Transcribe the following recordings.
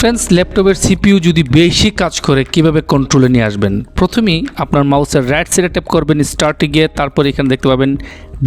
Friends ল্যাপটপের CPU যদি বেশি কাজ করে, কীভাবে কন্ট্রোলে নিয়ে আসবেন? প্রথমেই আপনার মাউসের রাইট সাইডে ট্যাপ করবেন স্টার্টে গিয়ে তারপর এখানে দেখতে পাবেন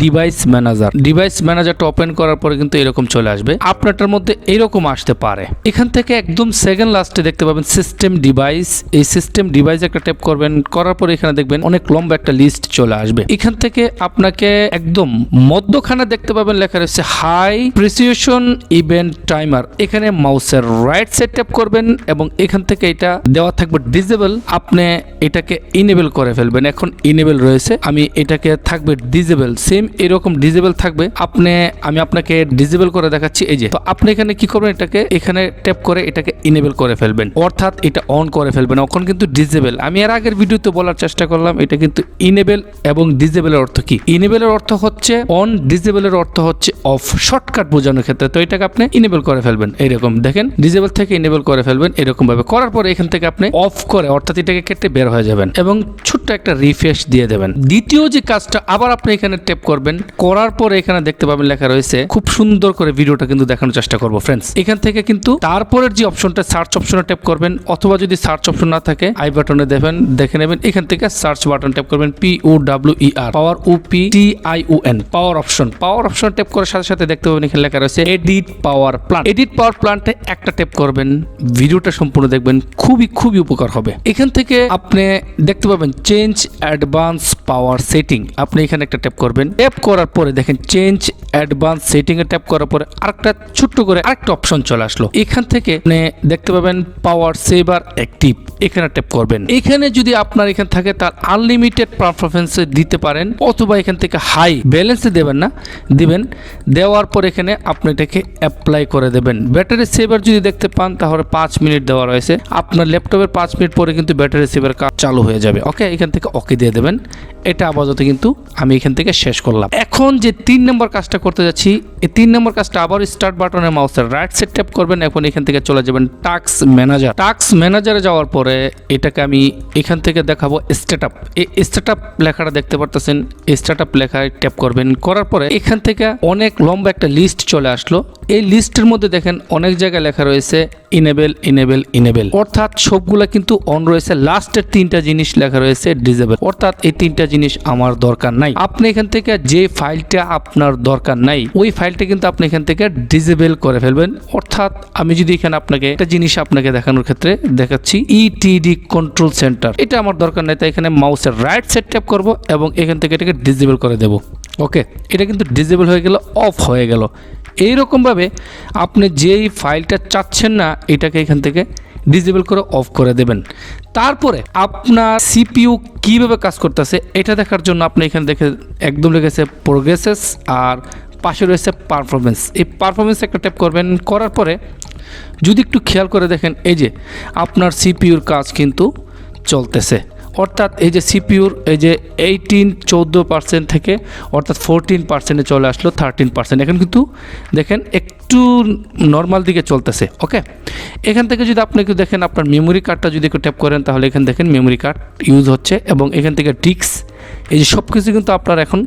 ডিভাইস ম্যানেজার ডিভাইস ম্যানেজারটা ওপেন করার পরে কিন্তু এরকম চলে আসবে। আপনারটার মধ্যে এরকম আসতে পারে। এখান থেকে একদম সেকেন্ড লাস্টে দেখতে পাবেন সিস্টেম ডিভাইস এই সিস্টেম ডিভাইস একটা ট্যাপ করবেন, করার পরে এখানে দেখবেন অনেক লম্বা একটা লিস্ট চলে আসবে। এখান থেকে আপনাকে একদম মধ্যখানে দেখতে পাবেন লেখা রয়েছে হাই প্রিসিউশন ইভেন্ট টাইমার এখানে মাউসের রাইট সাইড ট্যাপ করবেন এবং এখান থেকে এটা দেওয়া থাকবে ডিজেবল আপনি এটাকে ইনেবল করে ফেলবেন। এখন ইনেবল রয়েছে। আমি এটাকে থাকবে ডিজেবল সেম এরকম ডিজেবল থাকবে। আপনি, আমি আপনাকে ডিজেবল করে দেখাচ্ছি। এই যে, তো আপনি এখানে কি করবেন? এটাকে এখানে ট্যাপ করে এটাকে ইনেবল করে ফেলবেন। অর্থাৎ এটা অন করে ফেলবেন। এখন কিন্তু ডিজেবল আমি এর আগের ভিডিওতে বলার চেষ্টা করলাম, এটা কিন্তু ইনেবল এবং ডিজেবলের অর্থ কি? ইনেবলের অর্থ হচ্ছে অন ডিজেবলের অর্থ হচ্ছে অফ শর্টকাট বোঝানোর ক্ষেত্রে তো এটাকে আপনি ইনেবল করে ফেলবেন। এইরকম। দেখেন ডিজেবল থেকে ইনেবল করে ফেলবেন এরকম ভাবে করার পরে এখান থেকে আপনি অফ করে অর্থাৎ এটাকে কেটে বের হয়ে যাবেন এবং ছোট্ট একটা রিফ্রেশ দিয়ে দেবেন। দ্বিতীয় যে কাজটা আবার আপনি এখানে ট্যাপ করবেন, করার পরে এখানে দেখতে পাবেন লেখা রয়েছে, খুব সুন্দর করে ভিডিওটা কিন্তু দেখানোর চেষ্টা করব ফ্রেন্ডস এখান থেকে কিন্তু তারপরের যে অপশনটা সার্চ অপশনে ট্যাপ করবেন, অথবা যদি সার্চ অপশন না থাকে আই বাটনে দেখবেন দেখে নেবেন, এখান থেকে সার্চ বাটন ট্যাপ করবেন P O W E R power O P T I O N power option power option tap করার সাথে সাথে দেখতে পাবেন এখানে লেখা রয়েছে edit power plant edit power প্লান্টে একটা ট্যাপ করবেন ভিডিওটা সম্পূর্ণ দেখবেন, খুবই খুবই উপকার হবে। এখান থেকে আপনি দেখতে পাবেন চেঞ্জ অ্যাডভান্স পাওয়ার সেটিং আপনি এখানে একটা ট্যাপ করবেন। ট্যাপ করার পরে দেখেন চেঞ্জ অ্যাডভান্স সেটিং এ ট্যাপ করার পরে আরেকটা ছোট্ট করে আরেকটা অপশন চলে আসলো। এখান থেকে আপনি দেখতে পাবেন পাওয়ার সেভার অ্যাক্টিভ এখানে ট্যাপ করবেন। এখানে যদি আপনার এখানে থাকে তার আনলিমিটেড পারফরমেন্স দিতে পারেন, অথবা এখান থেকে হাই ব্যালেন্সে দেবেন না, দিবেন। দেওয়ার পর এখানে আপনি এটাকে অ্যাপ্লাই করে দেবেন। ব্যাটারি সেভার যদি দেখতে পান তাহলে পাঁচ মিনিট দেওয়া রয়েছে। আপনার ল্যাপটপের পাঁচ মিনিট পরে কিন্তু ব্যাটারি সেভের কাজ চালু হয়ে যাবে। ওকে, এখান থেকে ওকে দিয়ে দেবেন। এটা আপাতত কিন্তু আমি এখান থেকে শেষ করলাম। এখন যে তিন নম্বর কাজটা করতে যাচ্ছি, এই তিন নম্বর কাজটা আবার স্টার্ট বাটনের মাউসের রাইট সাইড ট্যাপ করবেন, এখন এখান থেকে চলে যাবেন টাক্স ম্যানেজার টাক্স ম্যানেজারে যাওয়ার পরে এটাকে আমি এখান থেকে দেখাবো স্টার্টআপ এই স্টার্টআপ লেখাটা দেখতে পারতেছেন স্টার্টআপ লেখায় ট্যাপ করবেন। করার পরে এখান থেকে অনেক লম্বা একটা লিস্ট চলে আসলো। এই লিস্টের মধ্যে দেখেন অনেক জায়গায় লেখা রয়েছে ইনেবেল ইনেবেল ইনেবেল অর্থাৎ সবগুলা কিন্তু অন রয়েছে। লাস্টের তিনটা জিনিস লেখা রয়েছে ডিজেবল অর্থাৎ এই তিনটা জিনিস আমার দরকার নাই। আপনি এখান থেকে যে ফাইলটা আপনার দরকার নাই, ওই ফাইলটা কিন্তু আপনি এখান থেকে ডিজেবল করে ফেলবেন। অর্থাৎ আমি যদি এখানে আপনাকে একটা জিনিস আপনাকে দেখানোর ক্ষেত্রে দেখাচ্ছি ইটিডি কন্ট্রোল সেন্টার এটা আমার দরকার নাই, তাই এখানে মাউসের রাইট সাইড ট্যাপ করব এবং এখান থেকে এটাকে ডিজেবল করে দেব। ওকে? এটা কিন্তু ডিজেবল হয়ে গেল অফ হয়ে গেল। এইরকমভাবে আপনি যেই ফাইলটা চাচ্ছেন না, এটাকে এখান থেকে ডিজেবল করে অফ করে দেবেন। তারপরে আপনার সিপিইউ কীভাবে কাজ করতেছে, এটা দেখার জন্য আপনি এখানে দেখে একদম লেগেছে প্রোগ্রেসেস আর পাশে রয়েছে পারফরমেন্স এই পারফরমেন্স একটা ট্যাপ করবেন, করার পরে যদি একটু খেয়াল করে দেখেন, এই যে আপনার সিপিউর কাজ কিন্তু চলতেছে। অর্থাৎ এই যে সিপিউর এই যে এইটিন চৌদ্দো পার্সেন্ট থেকে অর্থাৎ ফোরটিন পার্সেন্টে চলে আসলো থার্টিন পার্সেন্ট এখন কিন্তু দেখেন একটু নর্মাল দিকে চলতেছে ওকে এখান থেকে যদি আপনি দেখেন আপনার মেমোরি কার্ডটা যদি একটু ট্যাপ করেন, তাহলে এখান দেখেন মেমোরি কার্ড ইউজ হচ্ছে এবং এখান থেকে ডিক্স এই যে সব কিছু কিন্তু আপনার এখন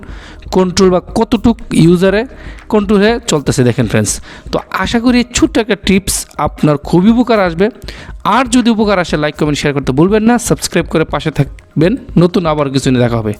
কন্ট্রোল বা কতটুক ইউজারে কন্ট্রোল চলতেছে দেখেন ফ্রেন্ডস তো আশা করি এই ছোট্ট একটা টিপস আপনার খুবই উপকার আসবে। আর যদি উপকার আসে লাইক কমেন্ট শেয়ার করতে ভুলবেন না। সাবস্ক্রাইব করে পাশে থাকবেন। নতুন আবার কিছু নিয়ে দেখা হবে।